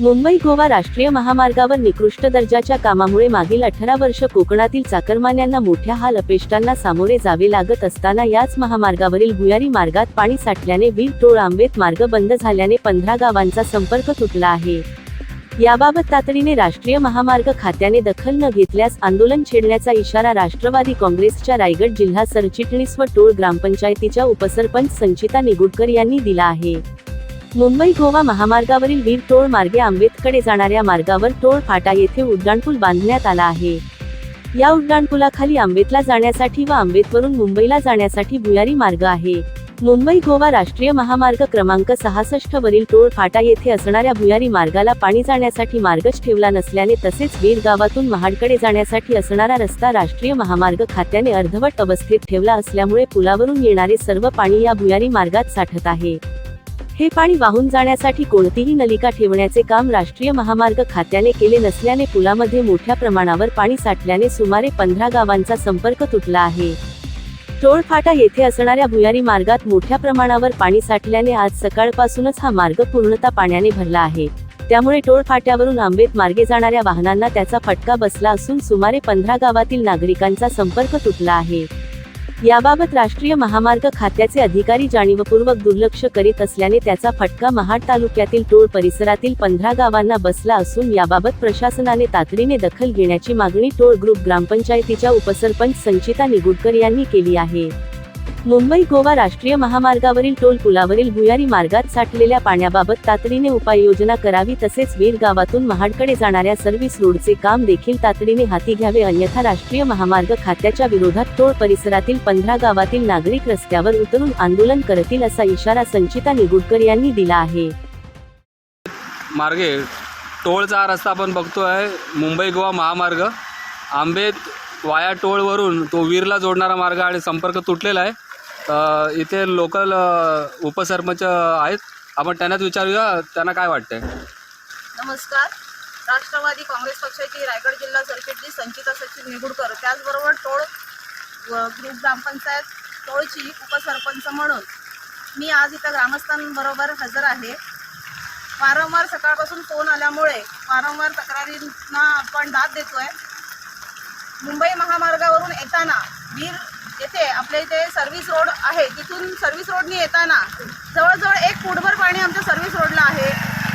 मुंबई गोवा राष्ट्रीय महामार्गावर निकृष्ट दर्जाच्या कामामुळे मागील अठरा वर्ष कोकणातील चाकरमान्यांना मोठ्या हाल अपेष्टांना सामोरे जावे लागत असताना याच महामार्गावरील भुयारी मार्गात पाणी साठल्याने वीर टोळ आंबेत मार्ग बंद झाल्याने पंधरा गावांचा संपर्क तुटला आहे. याबाबत तातडीने राष्ट्रीय महामार्ग खात्याने दखल न घेतल्यास आंदोलन छेडण्याचा इशारा राष्ट्रवादी काँग्रेसच्या रायगड जिल्हा सरचिटणीस व टोळ ग्रामपंचायतीच्या उपसरपंच संचिता निगुडकर यांनी दिला आहे. मुंबई गोवा महामार्गावरील वीर टोळ मार्गे आंबेतकडे जाणाऱ्या मार्गावर टोळ फाटा येथे उड्डाणपूल बांधण्यात आला आहे. या उड्डाणपुलाखाली आंबेतला जाण्यासाठी व आंबेतवरून मुंबईला जाण्यासाठी भुयारी मार्ग आहे. मुंबई गोवा राष्ट्रीय महामार्ग क्रमांक सहासष्ट वरील टोळ फाटा येथे असणाऱ्या भुयारी मार्गाला पाणी जाण्यासाठी मार्गच ठेवला नसल्याने तसेच वीर गावातून महाडकडे जाण्यासाठी असणारा रस्ता राष्ट्रीय महामार्ग खात्याने अर्धवट अवस्थेत ठेवला असल्यामुळे पुलावरून येणारे सर्व पाणी या भुयारी मार्गात साठत आहे. हे पाणी वाहून जाण्यासाठी कोणतीही नलिका ठेवण्याचे काम राष्ट्रीय महामार्ग खात्याने केले नसल्याने पुलामध्ये मोठ्या प्रमाणावर पाणी साठल्याने सुमारे पंधरा गावांचा संपर्क तुटला आहे. टोळफाटा येथे असणाऱ्या भुयारी मार्गात मोठ्या प्रमाणावर पाणी साठल्याने आज सकाळपासूनच हा मार्ग पूर्णतः पाण्याने भरला आहे. त्यामुळे टोळफाट्यावरून आंबेत मार्गे जाणाऱ्या वाहनांना त्याचा फटका बसला असून सुमारे पंधरा गावातील नागरिकांचा संपर्क तुटला आहे. याबाबत राष्ट्रीय महामार्ग खात्याचे अधिकारी जाणीवपूर्वक दुर्लक्ष करीत असल्याने त्याचा फटका महाड तालुक्यातील टोळ परिसरातील पंधरा गावांना बसला असून याबाबत प्रशासनाने तातडीने दखल घेण्याची मागणी टोळ ग्रुप ग्रामपंचायतीच्या उपसरपंच संचिता निगुडकर यांनी केली आहे. मुंबई गोवा राष्ट्रीय महामार्गावरील टोल पुलावरील भुयारी मार्गात साठलेल्या पाण्याबाबत तातडीने उपाययोजना करावी तसेच वीर गावातून महाडकडे जाणाऱ्या सर्व्हिस रोडचे काम देखील तातडीने हाती घ्यावे अन्यथा राष्ट्रीय महामार्ग खात्याच्या विरोधात टोळ परिसरातील पंधरा गावातील नागरिक रस्त्यावर उतरून आंदोलन करतील असा इशारा संचिता निगुडकर यांनी दिला आहे. मार्गे टोळचा रस्ता आपण आहे मुंबई गोवा महामार्ग. आंबेत वाया टोळवरून तो वीरला जोडणारा मार्ग आणि संपर्क तुटलेला आहे. इथे लोकल उपसरपंच आहेत. आपण त्यांनाच विचारूया त्यांना काय वाटतंय? नमस्कार. राष्ट्रवादी काँग्रेस पक्षाची रायगड जिल्हा सरचिटणीस संचिता सचिन निगुडकर. त्याचबरोबर टोळ ग्रुप ग्रामपंचायत टोळची उपसरपंच म्हणून मी आज इथं ग्रामस्थांबरोबर हजर आहे. वारंवार सकाळपासून फोन आल्यामुळे वारंवार तक्रारींना आपण दाद देतोय. मुंबई महामार्गावरून येताना वीर येथे आपल्या इथे सर्व्हिस रोड आहे. तिथून सर्व्हिस रोडनी येताना जवळजवळ एक फुटभर पाणी आमच्या सर्व्हिस रोडला आहे.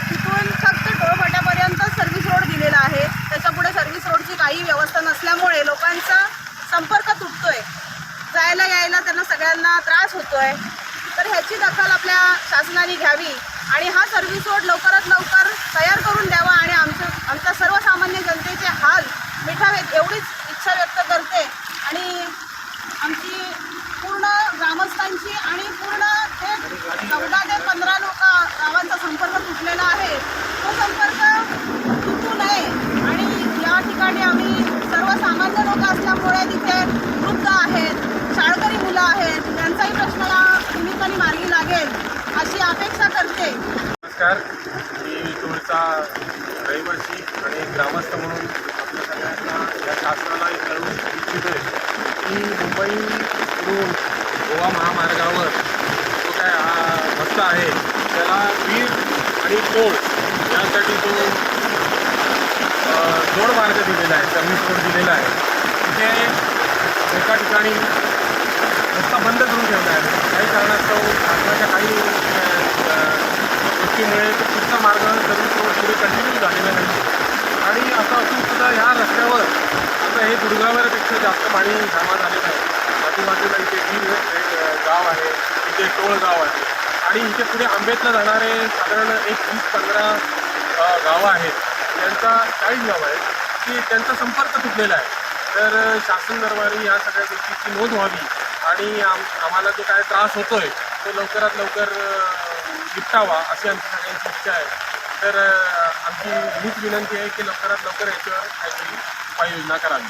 तिथून फक्त टोळफाट्यापर्यंत सर्व्हिस रोड दिलेला आहे. त्याच्यापुढे सर्व्हिस रोडची काही व्यवस्था नसल्यामुळे लोकांचा संपर्क तुटतोय. जायला यायला त्यांना सगळ्यांना त्रास होतोय. तर ह्याची दखल आपल्या शासनाने घ्यावी आणि हा सर्व्हिस रोड लवकरात लवकर तयार करून द्यावा आणि आमचं आमच्या सर्वसामान्य जनतेचे हाल मिठावेत एवढीच इच्छा व्यक्त करते आणि आमची पूर्ण ग्रामस्थांची आणि पूर्ण एक चौदा ते पंधरा लोक गावांचा संपर्क तुटलेला आहे. तो संपर्क तुटू नये. आणि या ठिकाणी आम्ही सर्वसामान्य लोक असल्यामुळे तिथे वृद्ध आहेत शाळकरी मुलं आहेत त्यांचाही प्रश्न या निमित्ताने मार्गी लागेल अशी अपेक्षा करते. नमस्कार. मी टोळचा रहिवासी आणि ग्रामस्थ म्हणून आपल्या सगळ्यांना या शासनाला कळवू इच्छितो की मुंबई गोवा महामार्गावर जो काय हा रस्ता आहे त्याला वीर आणि टोळ यासाठी जो जोड मार्ग दिलेला आहे सर्व्हिस रोड दिलेला आहे. तिथे एका ठिकाणी रस्ता बंद करून ठेवला आहे. काही कारणास्तव शासनाच्या काही गोष्टीमुळे तो पुढचा मार्ग सर्व्हिस रोड पुढे कंटिन्यू झालेला नाही. आणि असं असून सुद्धा ह्या रस्त्यावर आता हे दुर्गावरपेक्षा जास्त पाणी जमा झालेलं आहे. आजूबाजूला इथे वीर गाव आहे. इथे टोळ गाव आहे. आणि इथे पुढे आंबेतला जाणारे साधारण एक वीस पंधरा गावं आहेत. त्यांचा चाळीस गाव आहेत. की त्यांचा संपर्क तुटलेला आहे. तर शासन दरबारी या सगळ्या गोष्टीची नोंद व्हावी आणि आम आम्हाला जो काय त्रास होतोय तो लवकरात लवकर निपटावा अशी आमची सगळ्यांची इच्छा आहे. तर आमची हीच विनंती आहे की लवकरात लवकर याच्यावर काहीतरी उपाययोजना करावी.